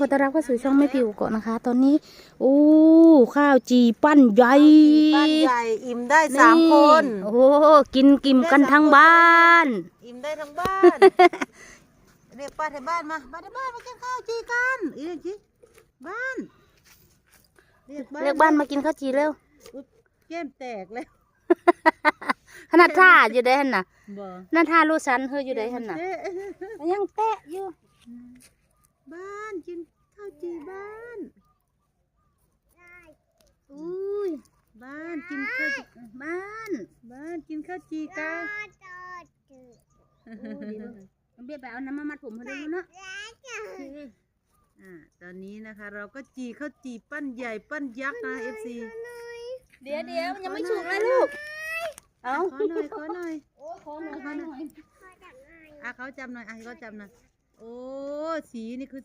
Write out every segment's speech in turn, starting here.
ขอต้อนรับเข้าสู่ช่องแม่ผิวก่อนนะคะ ตอนนี้โอ้ข้าวจีปั้นใหญ่บ้านใหญ่อิ่มได้สามคนโอ้กินกิมกันทั้งบ้าน อิ่มได้ทั้งบ้าน เรียกป้าไทยบ้านมาป้าไทยบ้านมากินข้าวจีกันอีกจีบ้านเรียกบ้านเรียกบ้านมากินข้าวจีเร็วอุ๊ยแก้มแตกแล้วขนาดท่าอยู่ได้หันน่ะบ่นั่นท่าลูกสันเฮออยู่ได้หันน่ะเอ๊ะมันยังแตะอยู่ บ้านกินข้าวจีบ้าน อุ้ย บ้านกินข้าวจีบ้าน บ้านกินข้าวจีกันโอ้ดีเลยมันเบียไปเอาน้ำมามัดผมเขาด้วยเนาะอ่า ตอนนี้นะคะ เราก็จีข้าวจีปั้นใหญ่ปั้นยักษ์นะเอฟซีเดี๋ยวเดี๋ยวมันยังไม่สุกเลยลูก เอาขอหน่อยขอหน่อยโอ้ขอหน่อยขอหน่อยอะเขาจำหน่อยอะให้เขาจำหน่อย โอ้สีนี่คือ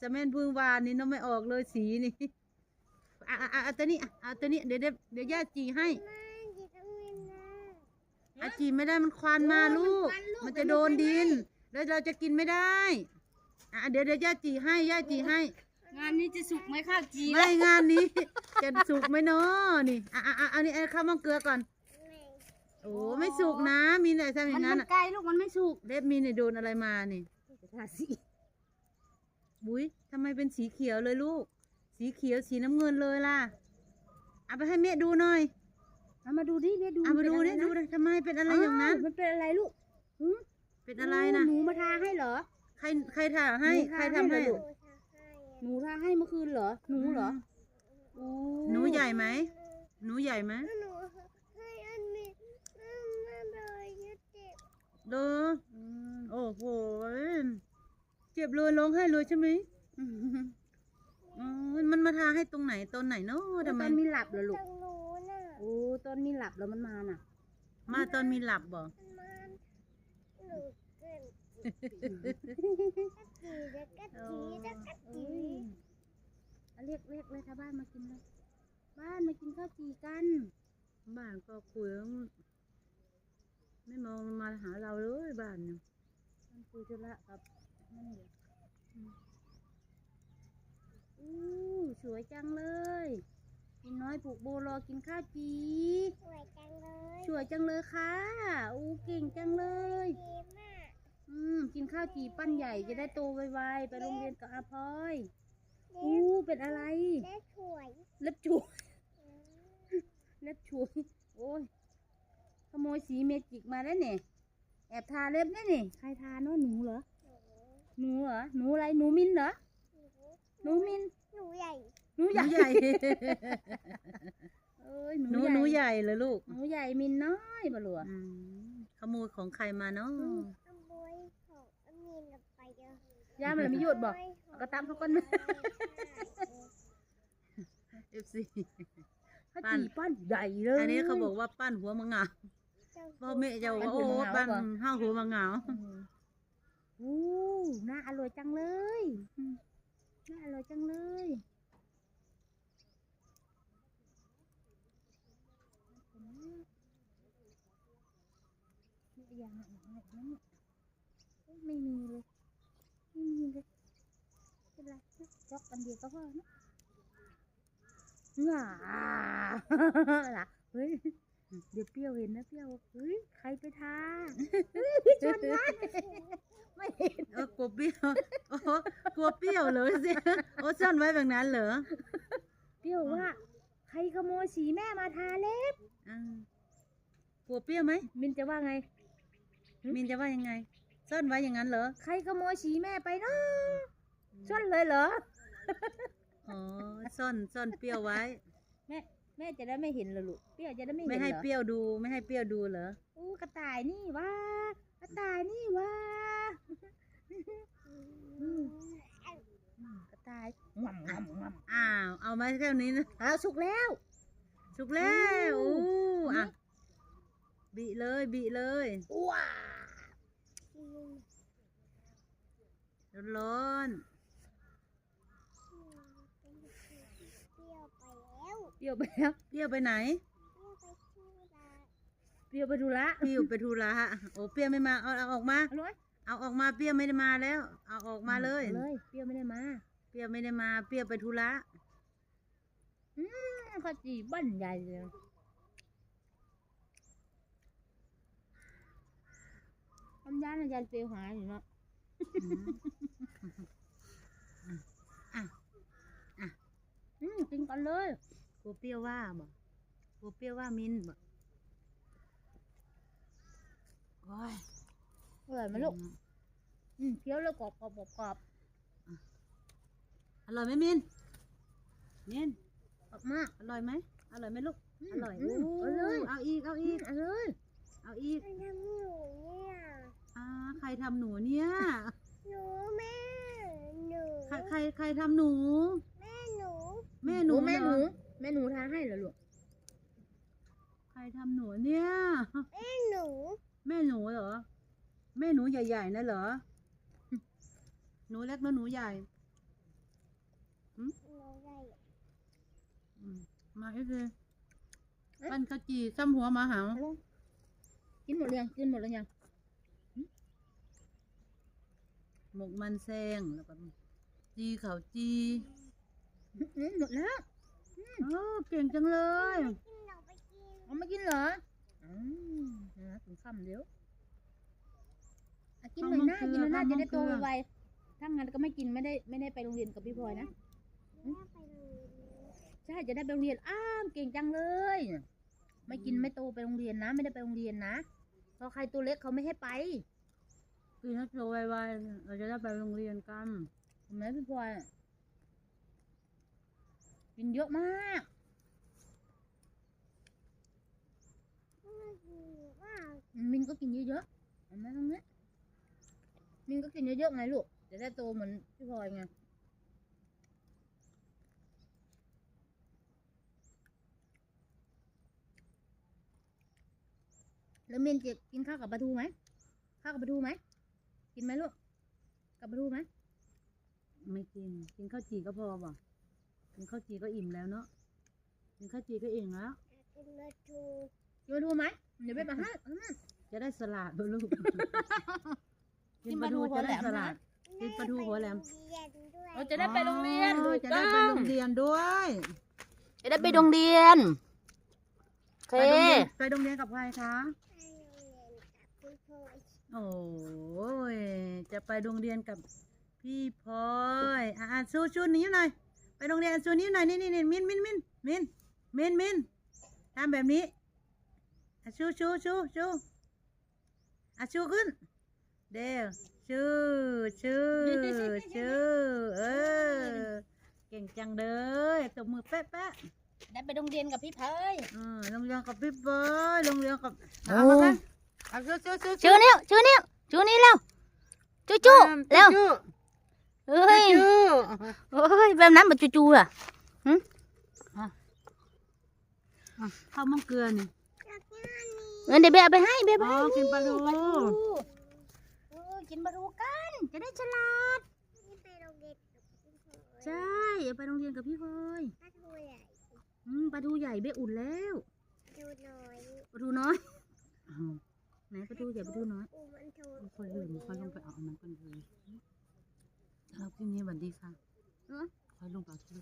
จะแม่นพึ่งวานนี่น้องไม่ออกเลยสีนี่อะอะอะเอาตัวนี้อะเอาตัวนี้เดี๋ยวเดี๋ยวเดี๋ยวย่าจีให้อาจีไม่ได้มันควันมาลูก มันจะโดนดิน แล้วเราจะกินไม่ได้ อะเดี๋ยวเดี๋ยวย่าจีให้ย่าจีให้ งานนี้จะสุกไหมข้าวจีไม่งานนี้ จะสุกไหมเนาะนี่อะอะอะอันนี้เอาข้าวมังเกลือก่อนโอ้ไม่สุกนะ มีแต่ทำอมันย่างนั้นมันอะไกลลูกมันไม่สุกเล็บมีเนี่ยโดนอะไรมานี่ ทาสีบุ้ยทำไมเป็นสีเขียวเลยลูก สีเขียวสีน้ำเงินเลยล่ะ เอาไปให้แม่ดูหน่อย เอามาดูดิเดี๋ยวดูเอามาดูป็ดินดูอะไรดิทำไมเป็นอะไรอย่างนั้น มันเป็นอะไรลูกหืมเป็นอะไรนะหนูมาทาให้เหรอ ใครใครถ่าให้หนูใครทาทำให้ให้เหรอลูกหนูทาให้เมื่อคืนเหรอ หนูเหรอโอ้หนูใหญ่ไหม หนูใหญ่ไหมเด้ออืมโอ้โหเจ็บเลยร้องไห้เลยใช่ไหมอืมอ๋อมันมาทาให้ตรงไหนตอนไหนเนาะตทำไมอนมีหลับเหรอลูกโอ้ตอนมีหลับแล้วมันมาน่ะ มาตอนมีหลับบ่เอ้ยเอาเรียกเรียกเลยถ้าบ้านมากินเลย บ้านมากินข้าวจีกันบ้านก็คุยแล้วไม่มองมาหาเราเลยบ้านเนี่ย มันคุยธุระกับนั่นเดี๋ยวอืมอู้สวยจังเลยกินน้อยผูกโบรอกินข้าวจีสวยจังเลยค่ะ อู้เก่งจังเลยอืมกินข้าวจีปั้นใหญ่จะได้โตไวๆไปโรงเรียนกับอาพลอยอู้เป็นอะไรเล็บช่วยเล็บช่วยโอ้ยขโมยสีเมจิกมาแล้วเนี่ยแอบทาเล็บได้เนี่ยใครทาเนาะหนูเหรอ หนูเหรอ หนูอะไร หนูมินเหรอ หนูมิน หนูใหญ่ หนูใหญ่เอ้ยหนูหนูใหญ่เลยลูกหนูใหญ่มินน้อยบ่หลัวอืมขโมยของใครมาเนาะย่ามันเลยไม่หยุดบอก เอาก็ตามเขาก่อนเอฟซีข้าวปั้นจีปั้นใหญ่เลยอันนี้เขาบอกว่าปั้นหัวมังงาว พ่อแม่จะบอกว่าโอ้ปั้นห้าหัวมังงาวอืมอู้น่าอร่อยจังเลยอืมน่าอร่อยจังเลยไม่อย่างนั้นไม่มีเลยไม่มีเลยเป็นไรล็อกอันเดียวก็พอนะง่าล่ะเฮ้ย เดี๋ยวเปรี้ยวเห็นนะเปรี้ยวบอกเฮ้ยใครไปทาเฮ้ยชนนะไม่เห็นเออกลัวเปรี้ยวโอ้กลัวเปรี้ยวเลยสิโอ้ซ่อนไว้แบบนั้นเหรอเปรี้ยวว่าใครขโมยสีแม่มาทาเล็บอ่ากลัวเปรี้ยวไหมมินจะว่าไง มินจะว่ายังไงซ่อนไว้อย่างนั้นเหรอใครขโมยสีแม่ไปเนาะชนเลยเหรออ๋อซ่อนซ่อนเปรี้ยวไว้แม่ แม่จะได้ไม่เห็นเหรอลูกเปรี้ยวจะได้ไม่เห็นไม่ให้เหรอเปรี้ยวดูไม่ให้เปรี้ยวดูเหรออู้กระต่ายนี่ว่ากระต่ายนี่ว่าอืมกระต่ายงำงำงำอ้าวเอามาแค่นี้นะอ้าวสุกแล้ว สุกแล้วอู้อู้อะนี่บีเลยบีเลยว้า ร้อนเรี้ยวไปแล้วๆเปรี้ยวไปไหน เปรี้ยวไปดูละเปรี้ยวไปธุระโอ้เปรี้ยวไม่มา เอาเอาออกมาอร่อยเอาออกมาเปรี้ยวไม่ได้มาแล้ว เอาออกมาเลย เลย เปรี้ยวไม่ได้มา เปรี้ยวไม่ได้มา เปรี้ยวไปธุระอืมข้าวจีบ้านใหญ่เลยทำยานอาจารย์เปรียวหายอยู่เนาะอืมอะ อะ อืมกินกันเลย กลัวเปรี้ยวว่าบ่กลัวเปรี้ยวว่ามินบ่โอ้ยอร่อยไหมลูก อืมเคี้ยวแล้วกรอบกรอบกรอบกรอบอร่อยไหมมินมินกรอบมาก อร่อยไหมอร่อยไหมลูกมอร่อยมเอาเลย เอาอีก เอาอือีมกเอาเลยเอาอีก ทำหนูเนี่ยอ่า ใครทำหนูเนี่ย หนูแม่หนูใครใครใครทำหนู แม่หนู แม่หนูโอ้แม่หนูเรอแม่หนูทาให้เหรอลูก ใครทำหนูเนี่ย แม่หนู แม่หนูเหรอ แม่หนูใหญ่ๆนะเหรอ หนูเล็กหรือหนูใหญ่หนูใหญ่อืมมาให้เลยปั้นข้าวจี่ซ้ำหัวหมาหาวเอาลงกินหมดหรือยังกินหมดหรือยังหมกมันแซงแล้วก็จีเขาวจีอืมหมดแล้ว โอ้เก่งจังเลยกินหนูไปกินเอามากินเหรออืมนะถึงค่ำเดี๋ยวอะกินหน่อยนะกินหน่อยนะจะได้โตไวๆถ้างั้นก็ไม่กินไม่ได้ไม่ได้ไปโรงเรียนกับพี่พลอยนะแม่ไปโรงเรียนใช่จะได้ไปโรงเรียนอ้ามเก่งจังเลย ไม่กินไม่โตไปโรงเรียนนะ ไม่ได้ไปโรงเรียนนะเพราะใครตัวเล็กเขาไม่ให้ไปกินให้โตไวๆเราจะได้ไปโรงเรียนกันเห็นไหมพี่พลอย กินเยอะมากแม่กินว่ามินก็กินเยอะๆเห็นไหมตรงนี้มินก็กินเยอะๆไงลูกจะได้โตเหมือนพี่พลอยไงแล้วมินจะกินข้าวกับปลาทูไหมข้าวกับปลาทูไหมกินไหมลูกกับปลาทูไหมไม่กินกินข้าวจี่ก็พอป่ะ กินข้าวจี่ก็อิ่มแล้วเนาะกินข้าวจี่ก็อิ่มแล้วกินมาทูกินปลาทูไหมเดี๋ยวไปมาให้เอามาจะได้สลัดด้วยลูกกินปลาทูหัวแหลมจะได้สลันะดกินปลาทูหัวแหลมแม่ไปโรงเรียนด้วยเราจะได้ไปโรงเรียนอ๋อถูกจะได้ไปต้องโรงเรียนด้วยจะได้ไปโรงเรียนโอเคไปโรงเรียนไปโรงเรียนกับใครคะไปโรงเรียนกับพี่พลอยโอ้ยจะไปโรงเรียนกับพี่พลอยอะอะชูชูนิ้วหน่อยไป โรงเรียนชูนิ้วหน่อยนี่นี่นี่มินมินมินมินมินมินทำแบบนี้อะชูชูชูชูอะชูขึ้น เดี๋ยวชูชูชูเออเก่งจังเลยตบมือแป๊ะแป๊ะได้ไปโรงเรียนกับพี่เพยเออโรงเรียนกับพี่พลอยโรงเรียนกับโอ้เอามากันเอาชูชูชูชื่อนิ้วชื่อนิ้วชื่อนี้เร็วจูจูเร็วจู เฮ้ยจูเฮ้ยแบบนั้นมันจูจูอะข้าวมังเกลือนี่เงินเดี๋ยวเบเอาไปให้เบเอาไปอ๋อให้กินปลาทูเออกินปลาทูกัน จะได้ฉลาดนี่ไปโรงเรียนกับพี่พลอยใช่เอาไปโรงเรียนกับพี่พลอยป้าทูใหญ่อืมปลาทูใหญ่เบอุ่นแล้วดูน้อยปลาทูน้อยอ้าวไหนปลาทูใหญ่ปลาทูน้อยอูมันทูค่อยลืมค่อยลงไปเอาอันนั้นกันเลย แล้วคลิปนี้สวัสดีค่ะเออค่อยลงไปเอาที่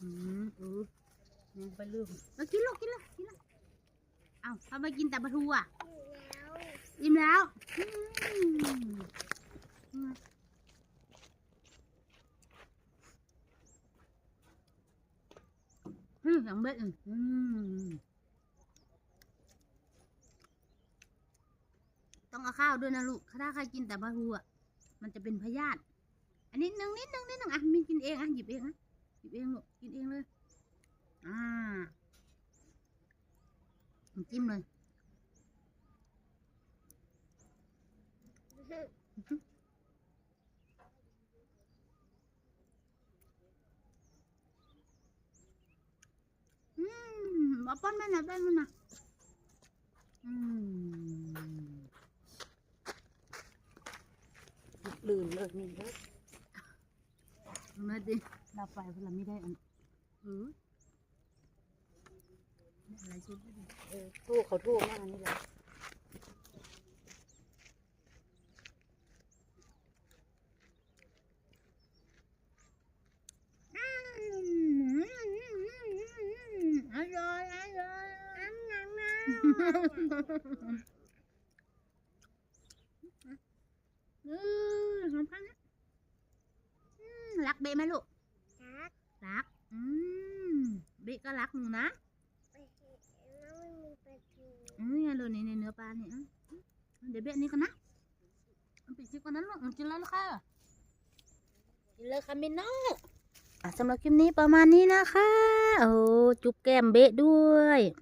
อืมเออนี่ไปลืมเอากินลูกกินลูกกินลูกเอาทำไมกินแต่ปลาทูอะอยู่แล้วอิ่มแล้วอืมอืมอย่างเบ็ดอืมอืมต้องเอาข้าวด้วยนะลูกถ้าใครกินแต่ปลาทูอะ มันจะเป็นพยาธิ อันนี้นึงนิดนึงนิดนึงอะมีกินเองอะหยิบเองนะหยิบเองลูกกินเองเลย อ่าจิ้มเลยอืมมาป้อนแม่หน่อยแป้มันนะอืมลืมเลยนี่เลย นั่นดิดับไฟพลังไม่ได้อันอือหลายชุดีเออทู่เขาทู่มากอันนี้เลยอร่อยอร่อยน้ำน้ำน้ำ อืมเบะก็รักหนูนะไปเห็นแล้วไม่มีประตูอืมเนี่ยลูกนี่เนื้อปลาเนี่ยอะเดี๋ยวเบะนี่กันนะเอาปิดคลิปก่อนนะลูกกินแล้วลูกค่ะกินเลยค่ะมินโน่อะสำหรับคลิปนี้ประมาณนี้นะคะ โอ้ จุ๊บแก้มเบะด้วย